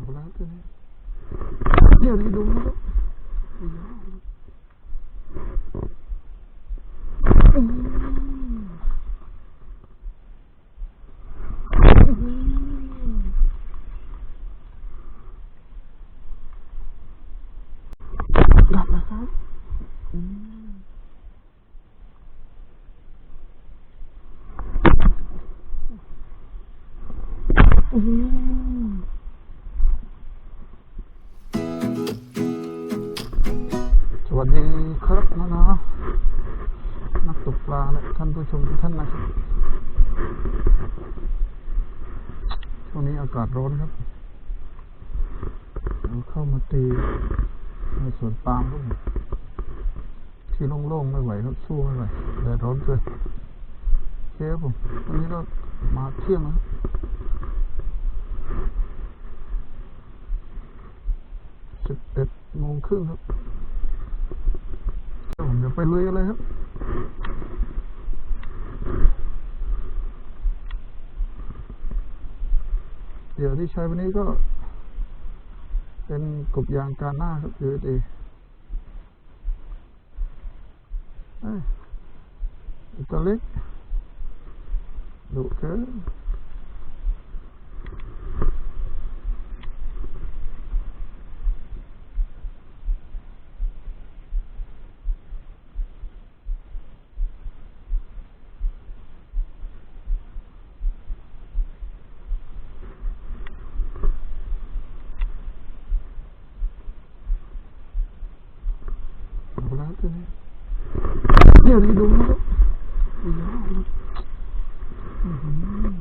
เอาแล้วตัวนี้เดี๋ยว ผู้ชมทุกท่านนะครับช่วงนี้อากาศร้อนครับเราเข้ามาตีในสวนปาล์มครับผมที่โล่งๆไม่ไหวครับสู้ไม่ไหวแดดร้อนเกินโอเคครับผมวันนี้ก็มาเที่ยงนะสิบเอ็ดโมงครึ่งครับเดี๋ยวผมจะไปลุยกันเลยครับ เดี๋ยวที่ใช้วันนี้ก็ เป็นกบยางการหน้าครับ USA เอ้ยตัวเล็กดุเกิน เอาแล้วตัวนี้ เดี๋ยวนี้ดูนะครับโอ้โหอื้อหือ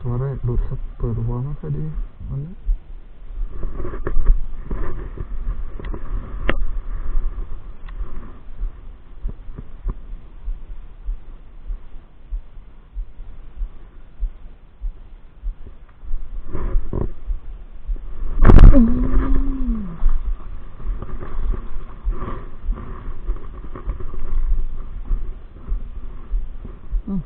ตัวแรกหลุดครับเปิดหัวไม่ค่อยดีวันนี้อื้อหืออืม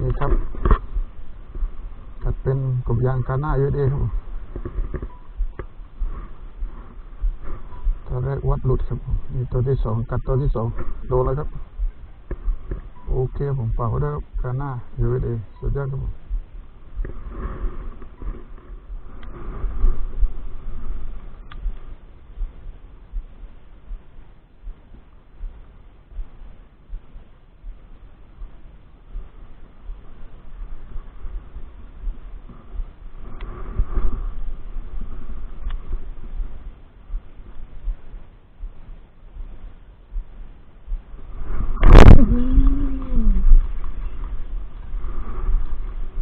นี่ครับกัด เป็นกบยางกาหน้าเยอะดีครับตัวแรกวัดหลุดครับมนี่ตัวที่สองกัดตัวที่สองโดนแล้วครับ โอเคผมเป่าได้ครับกาหน้าเยอะดีสุดยอดครับผม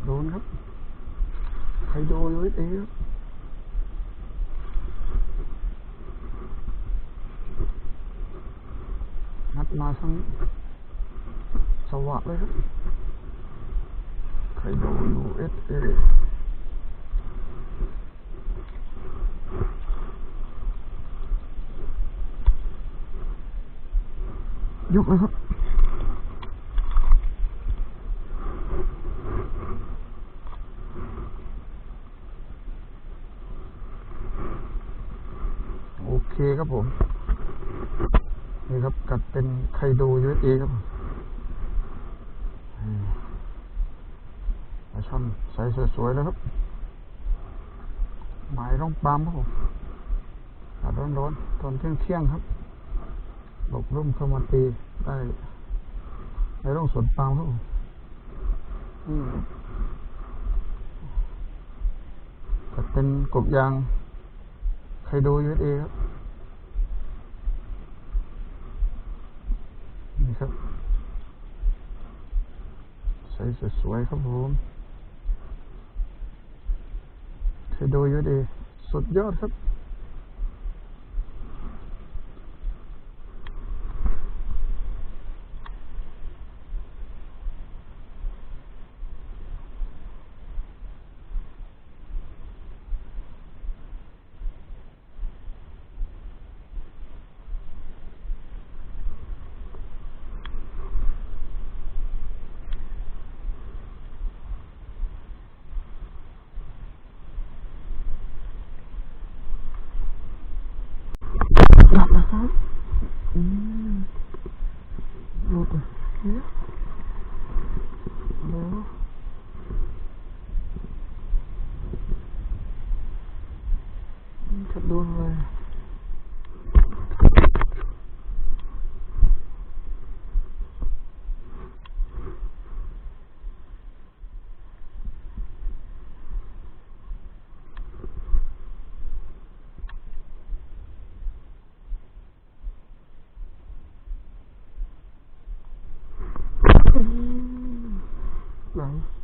โดนครับใค รโดนเยอะดีครับนัดมาทั้งสวะเลยครับใครโดน USA ยกเลยครับ โอเค ครับผม นี่ครับ กัดเป็นไคโด USA ครับผมอืมปลาช่อนใสสวยๆแล้วครับ หมายร่องปามครับผมอากาศร้อนๆตอนเที่ยงเที่ยงๆครับหลบร่มเข้ามาตีได้ในร่องสวนปามครับผมกัดเป็นกบยางไคโด USA ครับ นี่ครับ ใส่สวยๆครับผมไคโดเยอะดี สุดยอดครับ ครับอืมหลุดอะเนี่ยอะไรวะ อืมจะ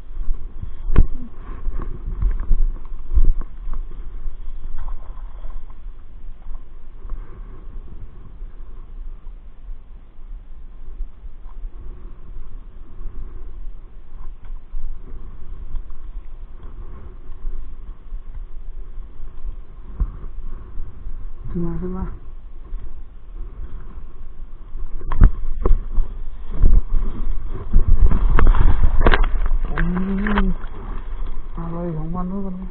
โดนอะไร หลังขึ้นมาขึ้นมาอืมอะไรของมันวะมันย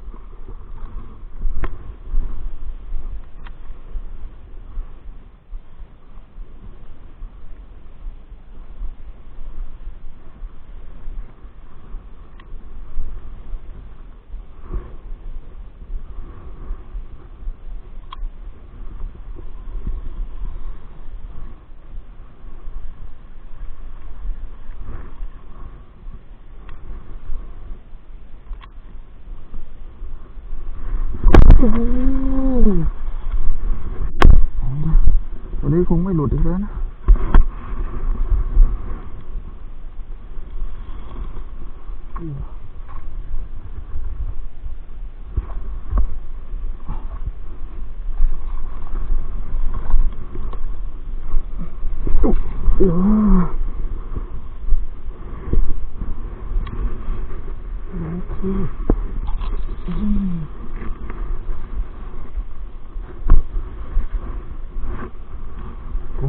โอ้โหเอาละ วันนี้คงไม่หลุดอีกแล้วนะ โอ้โหอืม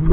ผมใ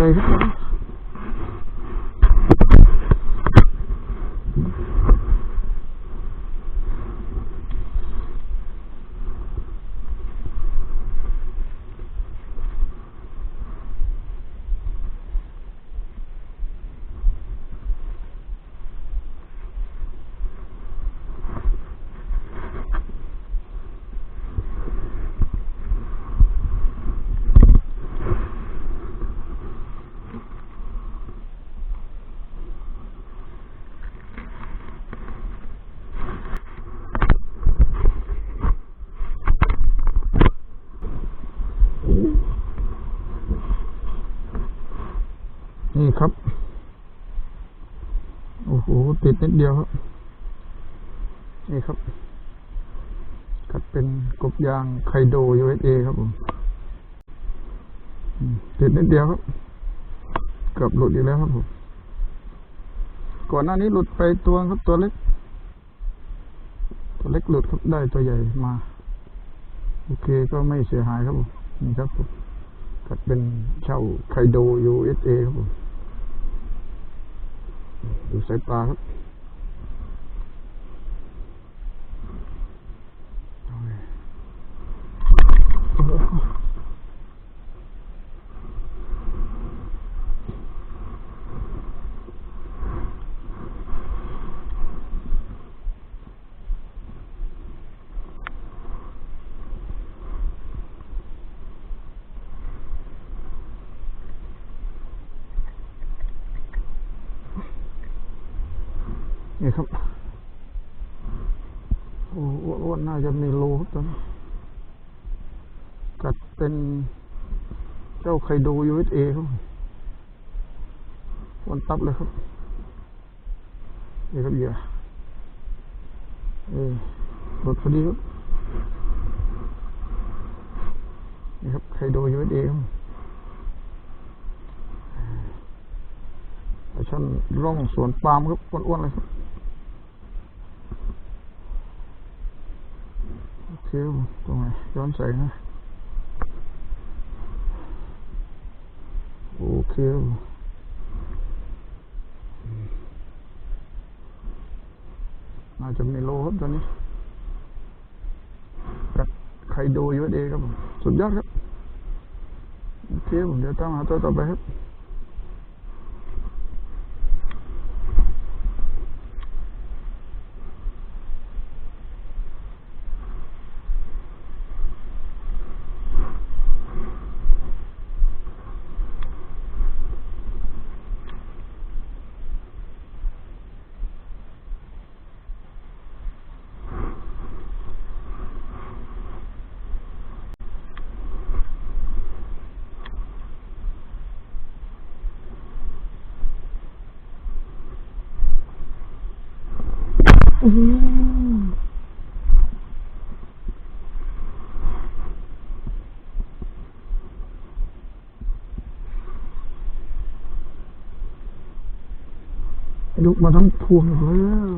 นี่ครับ โอ้โห ติดนิดเดียวครับ นี่ครับกัดเป็นกบยางไคโด USA ครับผมติดนิดเดียวครับ เกือบหลุดอีกแล้วครับผม ก่อนหน้านี้หลุดไปตัวครับตัวเล็ก ตัวเล็กหลุดครับได้ตัวใหญ่มา โอเคก็ไม่เสียหายครับผม นี่ครับผมกัดเป็นเช่าไคโด USA ครับผม ดูสายปลาครับเอาเลยโอ้โห นี่ครับ โอ้อ้วนน่าจะมีโลครับตอนนี้กัดเป็นเจ้าไคโด USA ครับวันตับเลยครับนี่ครับเหยื่อเออรถพอดีครับนี่ครับไคโด USA ครับช่อนร่องสวนปาล์มครับอ้วนๆเลยครับ โอเคครับผมตรงไหนย้อนแสงนะโอเคน่าจะมีโลครับตอนนี้กัดไคโดยูเอครับ สุดยอดครับ โอเคผมเดี๋ยวตามหาตัวต่อไปครับ อืมลุกมาทั้งพวงแล้ว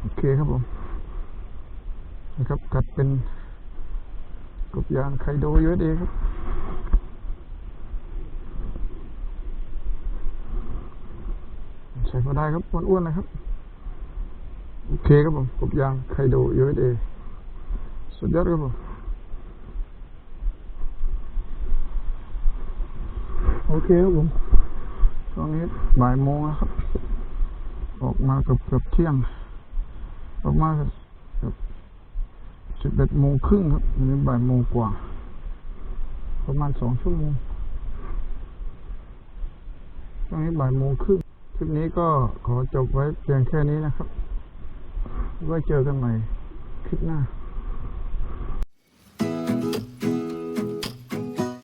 โอเคครับผมนะครับกัดเป็น กบยางไคโดเยอะดีครับใส่ก็ได้ครับอ้วนๆนะครับ โอเคครับผมกบยางไคโดเยอะดีสุดยอดครับผมโอเคครับผมตอนนี้บ่ายโมงแล้วครับ ออกมาเกือบเกือบเที่ยง ออกมา สิบเอ็ดโมงครึ่งครับวันนี้บ่ายโมงกว่า ประมาณสองชั่วโมงตอนนี้บ่ายโมงครึ่งคลิปนี้ก็ขอจบไว้เพียงแค่นี้นะครับ ไว้เจอกันใหม่คลิปหน้า